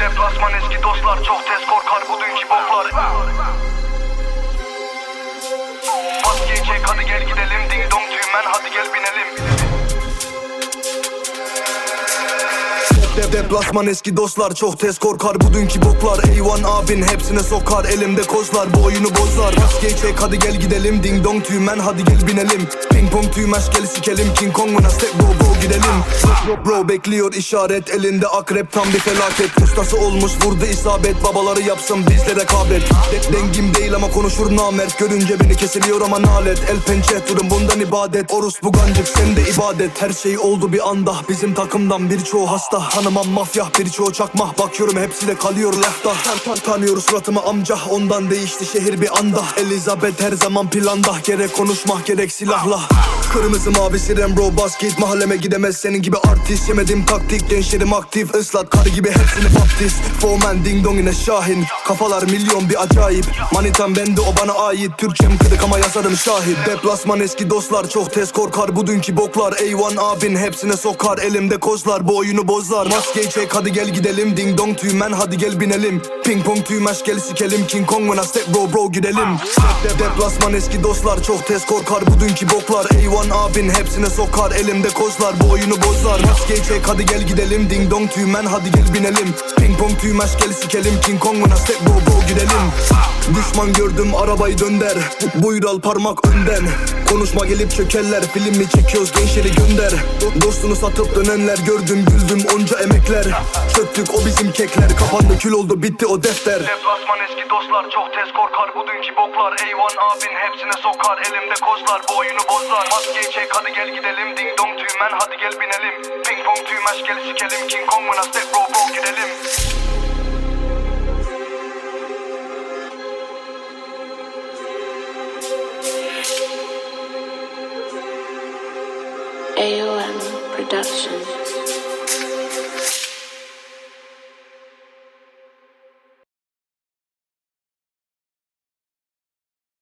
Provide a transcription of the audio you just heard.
Deplasman eski dostlar çok tez korkar bu dünkü boklar. Maskeyi çek hadi gel gidelim. Ding dong tüymen hadi gel binelim. De deplasman eski dostlar çok tez korkar bu dünkü boklar. A1 abin hepsine sokar elimde kozlar bu oyunu bozar. Maskeyi çek hadi gel gidelim. Ding dong tüymen hadi gel binelim Ping pong tüymeş gel sikelim. King Kong'una step bro bro gidelim. Bro, bekliyor işaret. Elinde akrep tam bir felaket. Ustası olmuş vurdu isabet. Babaları yapsın bizle rekabet. De- Dengim değil ama konuşur namert. Görünce beni kesiliyor ama nalet. El pençe durum bundan ibadet. Orus bu gancık sen de ibadet. Her şey oldu bir anda. Bizim takımdan birçoğu hasta. Tanımam mafya birçoğu çakma. Bakıyorum hepsi de kalıyor lafta. Tan tan tanıyor suratımı amca. Ondan değişti şehir bir anda. Elizabeth her zaman planda. Gerek konuşma gerek silahla Kırmızı mavisi Rembo basket mahalleme gidemez senin gibi artist. Yemedim taktik gençlerim aktif. Islat karı gibi hepsini baptist. Foreman ding dong yine şahin. Kafalar milyon bir acayip. Manitam bende o bana ait. Türkçem kırık ama yazarım şahit. Deplasman eski dostlar çok tez korkar. Bu dünkü boklar A1 abin hepsine sokar. Elimde kozlar bu oyunu bozar Maskeyi çek hadi gel gidelim. Ding dong tüymen hadi gel binelim. Ping pong tüymeş gel sikelim. King Kong when I step bro bro gidelim. De, Deplasman eski dostlar çok tez korkar. Bu dünkü boklar A1 abin hepsine sokar Elimde kozlar bu oyunu bozar. Maskeyi çek hadi gel gidelim Ding dong tüymen hadi gel binelim. Ping pong tüymeş gel sikelim King Kong I step bro bro gidelim Düşman gördüm arabayı dönder. Bu- Buyur al parmak önden. Konuşma gelip çökerler Film mi çekiyoruz gençleri gönder. Do- Dostunu satıp dönenler gördüm güldüm onca emekler. Çöktük o bizim kekler. Kapandı kül oldu bitti o defter. Deplasman eski dostlar çok tez korkar. Bu dünkü boklar A1 abin hepsine sokar. Elimde kozlar bu oyunu bozar Maskeyi çek hadi gel gidelim. Ding dong tüymen hadi gel binelim. Ping pong tüymeş gel sikelim. King Kong I step bro bro gidelim Production.